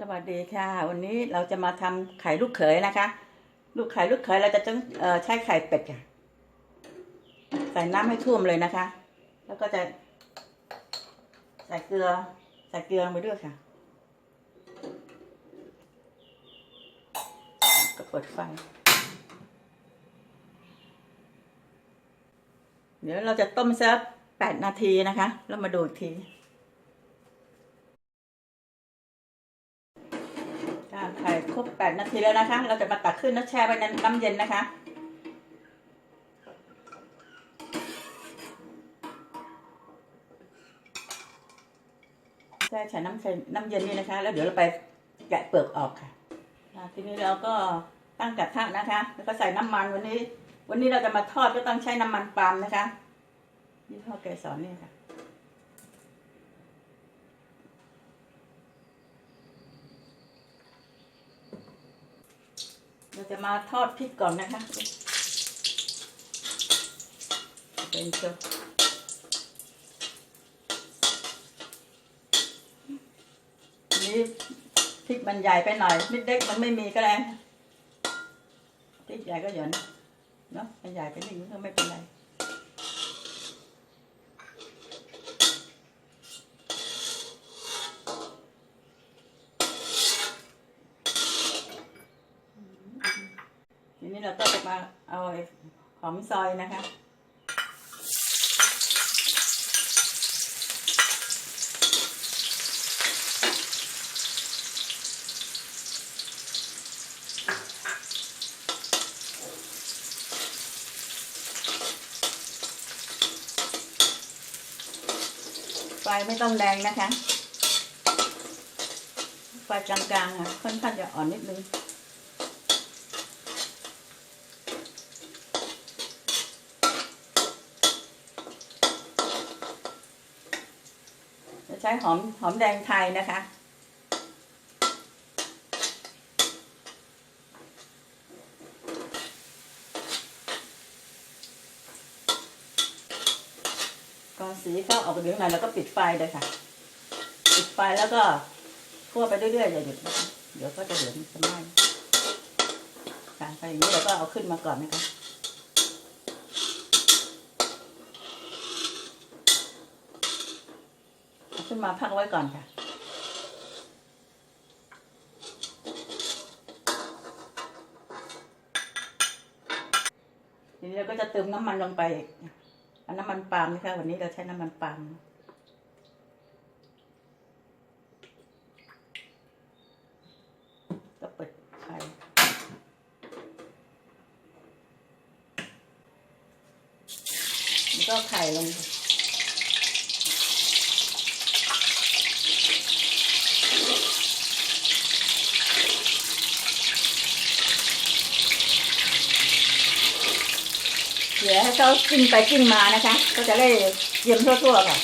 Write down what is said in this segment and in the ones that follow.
สวัสดีค่ะ วันนี้เราจะมาทำไข่ลูกเขยนะคะ ลูกไข่ลูกเขยเราจะต้องเอ่อใช้ไข่เป็ดค่ะ ใส่น้ำให้ท่วมเลยนะคะ แล้วก็จะ ใส่เกลือ ใส่เกลือลงไปด้วยค่ะ ก็เปิดไฟเดี๋ยวเราจะต้มสักแปดนาทีนะคะ แล้วมาดูอีกที 8 นาทีแล้วนะคะ เราจะมาตักขึ้นแล้วแช่ไว้ในน้ำเย็นนะคะ แช่แช่น้ำเย็นน้ำเย็นนี่นะคะ แล้วเดี๋ยวเราไปแกะเปลือกออกค่ะทีนี้เราก็ตั้งกระทะนะคะ แล้วก็ใส่น้ำมันวันนี้ วันนี้เราจะมาทอดก็ต้องใช้น้ำมันปาล์มนะคะที่ห้อเกสอนนี่ค่ะ เราจะมาทอดพริกก่อนนะคะเป็นเชียวอันนี้พริกมันใหญ่ไปหน่อยนิดเล็กมันไม่มีก็ได้พริกใหญ่ก็หย่อนเนาะมันใหญ่ไปนิดนึงก็ไม่เป็นไร ที นี้เราก็จะมาเอาหอมซอยนะคะไฟไม่ต้องแรงนะคะ ไฟกลางๆอะค่อนข้างจะอ่อนนิดนึง จะใช้หอมหอมแดงไทยนะคะ ก่อนสีเขาออกเหลืองหน่อยแล้วก็ปิดไฟเลยค่ะ ปิดไฟแล้วก็คั่วไปเรื่อยๆอย่าหยุดนะเดี๋ยวก็จะเหลืองจะไหม้ค่ะไปอย่างนี้เราก็เอาขึ้นมาก่อนนะคะ เอา ขึ้นมาพักไว้ก่อนค่ะ ทีนี้เราก็จะเติมน้ำมันลงไปอาน้ำมันปาล์มนะคะวันนี้เราใช้น้ำมันปาล์มก็เปิดไฟแล้วก็ไข่ลง ดี๋ยวให้เขากิ้งไปกิ้งมานะคะ ก็จะได้เยี่ยมทั่วๆค่ะ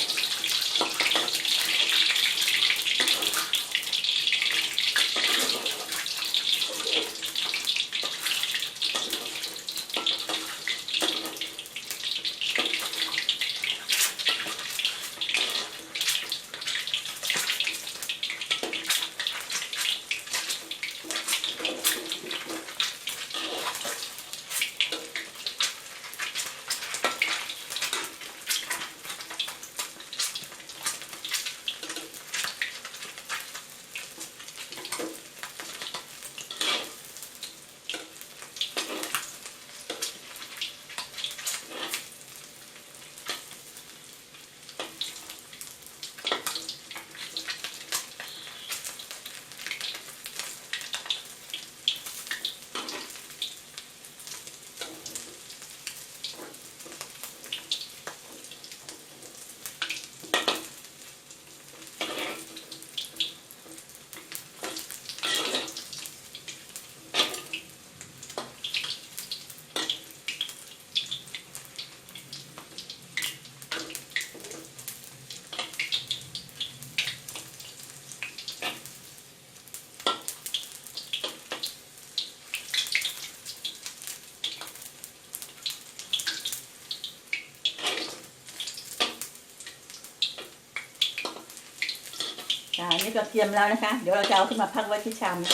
ค่ะอันนี่ก็เตรียมแล้วนะคะ เดี๋ยวเราจะเอาขึ้นมาพักไว้ที่ชามนะ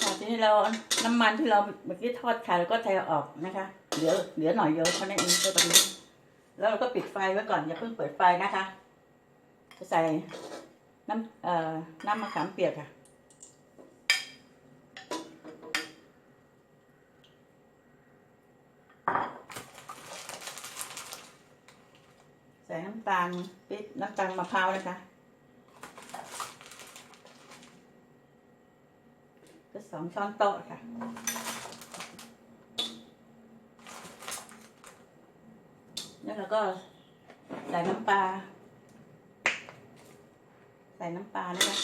ค่ะทีนี้ เราน้ำมันที่เราเมื่อกี้ทอดไข่แล้วก็เทออกนะคะ เหลือเหลือหน่อยเดียวเท่านั้นเองก็ตรงนี้ แล้วเราก็ปิดไฟไว้ก่อนอย่าเพิ่งเปิดไฟนะคะจะใส่น้ำเอ่อน้ำมะขามเปียกค่ะ ใส่น้ำตาลปิดน้ำตาลมะพร้าวนะคะ ก็สองช้อนโต๊ะค่ะ แล้วเราก็ใส่น้ำปลา ใส่น้ำปลานะคะ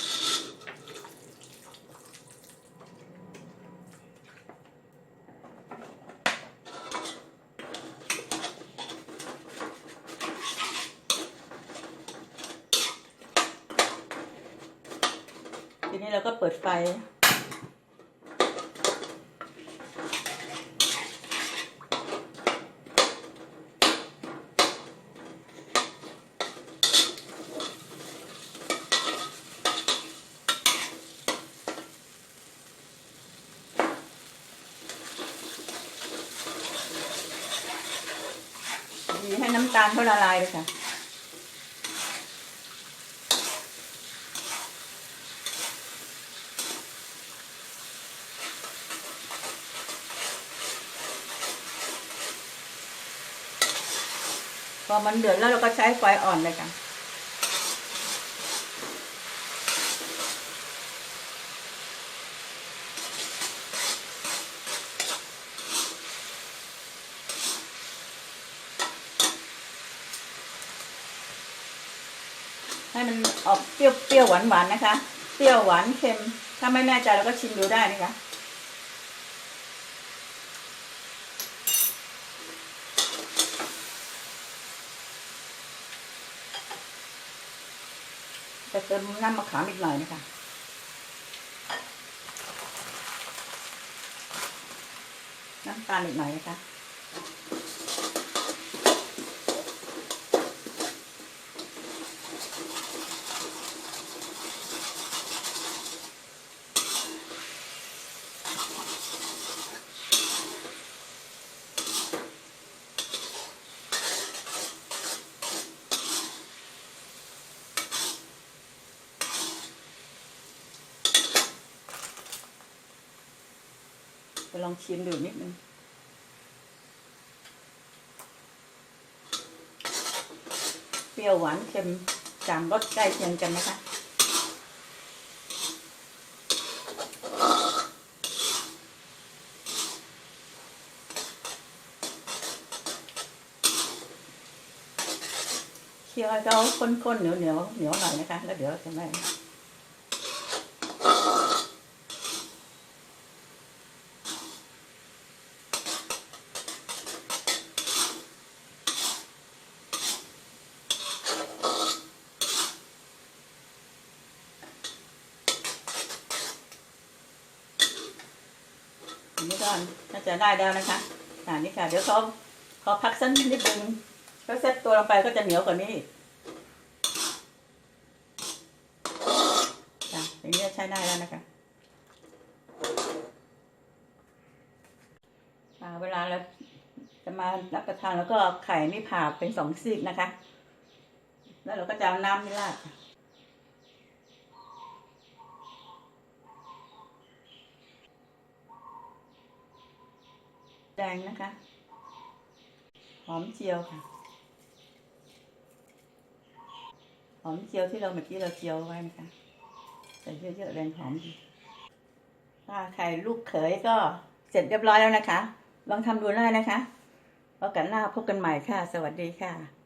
ทีนี้เราก็เปิดไฟาลเขาละลายเลยค่ะ พอมันเดือดแล้วเราก็ใช้ไฟอ่อนเลยค่ะ ให้มันออกเปรี้ยวเปรี้ยวหวานหวานๆนะคะ เปรี้ยวหวานเค็ม ถ้าไม่แน่ใจเราก็ชิมดูได้นะคะจะเติมน้ำมะขามอีกหน่อยนะคะน้ำตาลอีกหน่อยนะคะ จะลองชิมดูนิดนึงเปรี้ยวหวานเค็มสามรสใกล้เคียงกันนะคะเคี่ยวให้เขาข้นๆเหนียวเหนียวๆเหนียวหน่อยนะคะ แล้วเดี๋ยวจะไม่ นี้ก็น่าจะได้แล้วนะคะอ่านี่ค่ะ เดี๋ยวเขาเขาพักสักนิดนึงเขาเซ็ตตัวลงไปก็จะเหนียวกว่านี้จ้ะอย่างนี้ใช้ได้แล้วนะคะเวลาเราจะมารับประทานแล้วก็ไข่นี่ผ่าเป็นสองซีกนะคะ แล้วเราก็จะเอาน้ำนี่ราดค่ะ แดงนะคะ หอมเจียวค่ะ หอมเจียวที่เราเมื่อกี้เราเจียวไว้นะคะใส่เยอะๆแรงหอมดีถ้าใครลูกเขยก็เสร็จเรียบร้อยแล้วนะคะ ลองทำดูได้นะคะโอกาสหน้าพบกันใหม่ค่ะ สวัสดีค่ะ